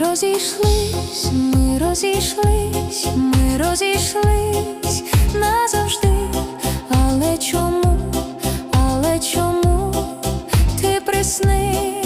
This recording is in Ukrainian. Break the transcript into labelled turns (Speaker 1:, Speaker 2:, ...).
Speaker 1: Розійшлись, ми розійшлись, ми розійшлись назавжди, але чому, але чому ти приснив?